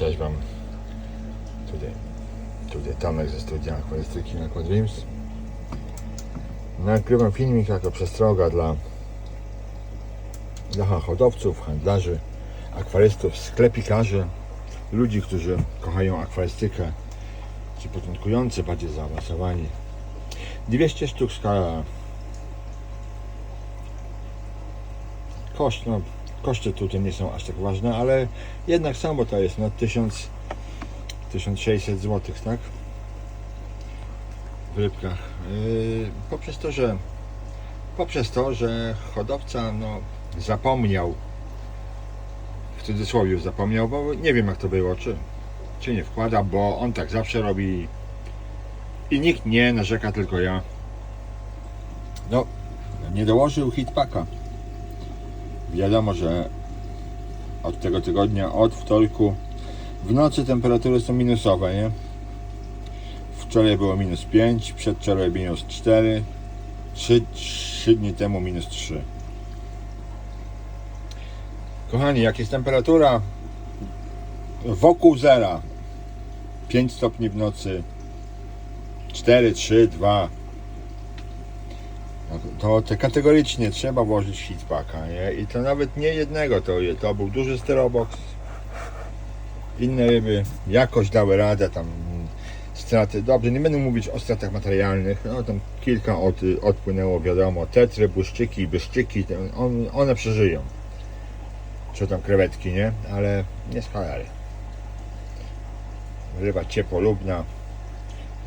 Cześć Wam. Tutaj, tutaj Tomek ze studia akwarystyki na Dreams. Nagrywam filmik jako przestroga dla, dla hodowców, handlarzy, akwarystów, sklepikarzy, ludzi, którzy kochają akwarystykę, ci początkujący, bardziej zaawansowani. 200 sztuk skala. Koszt, no, koszty tutaj nie są aż tak ważne, ale jednak samo to jest no 1000, 1600 zł, tak? W rybkach. Yy, poprzez to, że poprzez to, że hodowca no, zapomniał w cudzysłowie zapomniał, bo nie wiem jak to było, czy, czy nie wkłada, bo on tak zawsze robi i nikt nie narzeka, tylko ja. No, nie dołożył hitpaka. Wiadomo, że od tego tygodnia, od wtorku w nocy temperatury są minusowe, nie? Wczoraj było minus 5, przedwczoraj minus 4, 3, 3 dni temu minus 3. Kochani, jak jest temperatura wokół zera, 5 stopni w nocy, 4, 3, 2, no to, to kategorycznie trzeba włożyć hitpaka, nie? I to nawet nie jednego, to, to był duży sterobox. Inne ryby jakoś dały radę, tam straty, dobrze, nie będę mówić o stratach materialnych, no tam kilka od, odpłynęło, wiadomo, tetry, błyszczyki, byszczyki, on, one przeżyją. Czy tam krewetki, nie? Ale nie skalary. Ryba ciepłolubna,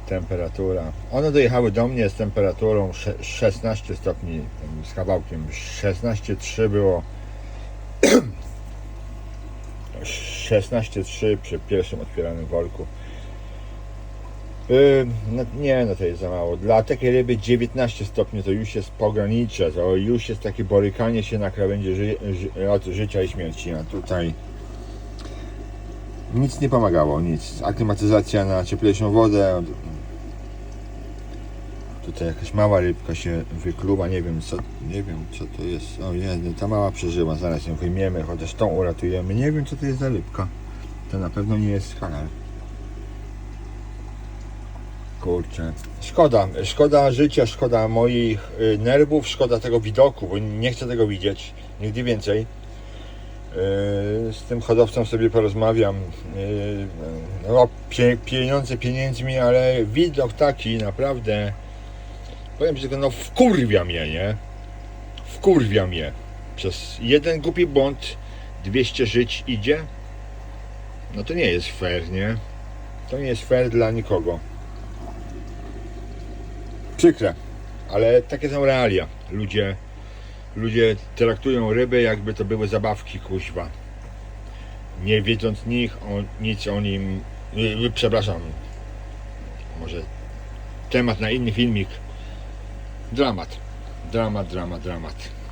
temperatura. One dojechały do mnie z temperaturą sze- 16 stopni z kawałkiem. 16,3 było. 16,3 przy pierwszym otwieranym worku. Yy, no, nie, no to jest za mało. Dla takiej ryby 19 stopni to już jest pogranicze, to już jest takie borykanie się na krawędzi ży, ży, od życia i śmierci. A tutaj nic nie pomagało, nic. Aklimatyzacja na cieplejszą wodę. Tutaj jakaś mała rybka się wykluwa, nie wiem co, nie wiem co to jest. O nie, ta mała przeżyła, zaraz ją wyjmiemy, chociaż tą uratujemy. Nie wiem co to jest za rybka. To na pewno nie jest skalar. Kurczę. Szkoda, szkoda życia, szkoda moich y, nerwów, szkoda tego widoku, bo nie chcę tego widzieć nigdy więcej. Y, Z tym hodowcą sobie porozmawiam. Y, No, pie, pieniądze pieniędzmi, ale widok taki naprawdę. Powiem tylko, no wkurwia mnie, nie? Wkurwia mnie. Przez jeden głupi błąd 200 żyć idzie. No to nie jest fair, nie? To nie jest fair dla nikogo. Przykre, ale takie są realia. Ludzie, ludzie traktują ryby jakby to były zabawki kuźwa. Nie wiedząc nich, o, nic o nim. y, Przepraszam. Może temat na inny filmik. Dramat. Dramat, dramat, dramat.